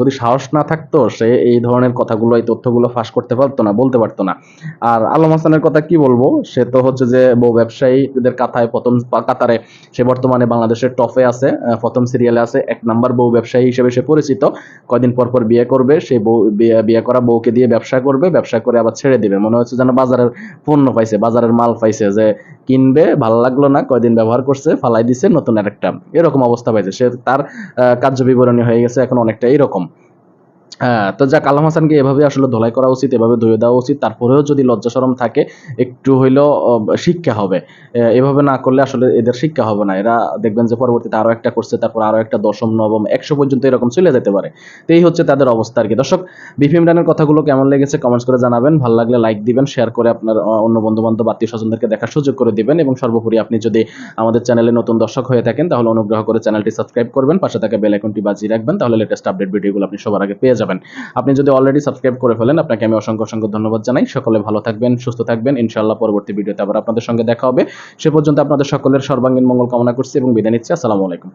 যদি সাহস না থাকতো, সে এই ধরনের কথাগুলো, এই তথ্যগুলো ফাঁস করতে পারতো না, বলতে পারতো না। আর আলম হাসানের কথা কি বলব? সে তো হচ্ছে যে বউ ব্যবসায়ীদের কাতায় প্রথম কাতারে সে বর্তমানে বাংলাদেশের টপে আছে প্রথম সিরিয়ালে আছে, এক নাম্বার বউ ব্যবসায়ী হিসেবে সে পরিচিত। কয়দিন পর পর বিয়ে করবে, সে বউ বিয়ে করা বউকে দিয়ে ব্যবসা করবে, ব্যবসা করে আবার ছেড়ে দিবে। মনে হচ্ছে যেন বাজারের পণ্য পাইছে, বাজারের মাল পাইছে যে কিনবে, ভালো লাগল না, কয়দিন ব্যবহার করছে, ফালাই দিছে, নতুন আরেকটা। এরকম অবস্থা পাইছে। সে তার কার্য বিবরণী হয়ে গেছে, এখন অনেকটা এরকম হ্যাঁ তো যাক, আলম হাসানকে এভাবে আসলে ধলাই করা উচিত, এভাবে ধুয়ে দেওয়া উচিত। তারপরেও যদি লজ্জা শরম থাকে, একটু হইলেও শিক্ষা হবে। এভাবে না করলে আসলে এদের শিক্ষা হবে না। এরা দেখবেন যে পরবর্তীতে আরও একটা করছে, তারপর আরও একটা দশম, নবম, একশো পর্যন্ত এরকম চলে যেতে পারে। তো এই হচ্ছে তাদের অবস্থা আর কি। দর্শক বিপি ইমরানের কথাগুলো কেমন লেগেছে কমেন্টস করে জানাবেন। ভালো লাগলে লাইক দিবেন শেয়ার করে আপনার অন্য বন্ধু বান্ধব আত্মীয় স্বজনদেরকে দেখার সুযোগ করে দিবেন এবং সর্বোপরি আপনি যদি আমাদের চ্যানেলে নতুন দর্শক হয়ে থাকেন, তাহলে অনুগ্রহ করে চ্যানেলটি সাবস্ক্রাইব করবেন, পাশে থাকা বেল আইকনটি বাজিয়ে রাখবেন, তাহলে লেটেস্ট আপডেট ভিডিওগুলো আপনি সবার আগে পেয়ে যাবেন। আপনি যদি অলরেডি সাবস্ক্রাইব করে ফেলেন, আপনাকে আমি অসংখ্য অসংখ্য ধন্যবাদ জানাই। সকলে ভালো থাকবেন, সুস্থ থাকবেন। ইনশাআল্লাহ পরবর্তী ভিডিওতে আবার আপনাদের সঙ্গে দেখা হবে। সে পর্যন্ত আপনাদের সকলের সর্বাঙ্গীন মঙ্গল কামনা করছি এবং বিদায় নিচ্ছি। আসসালামু আলাইকুম।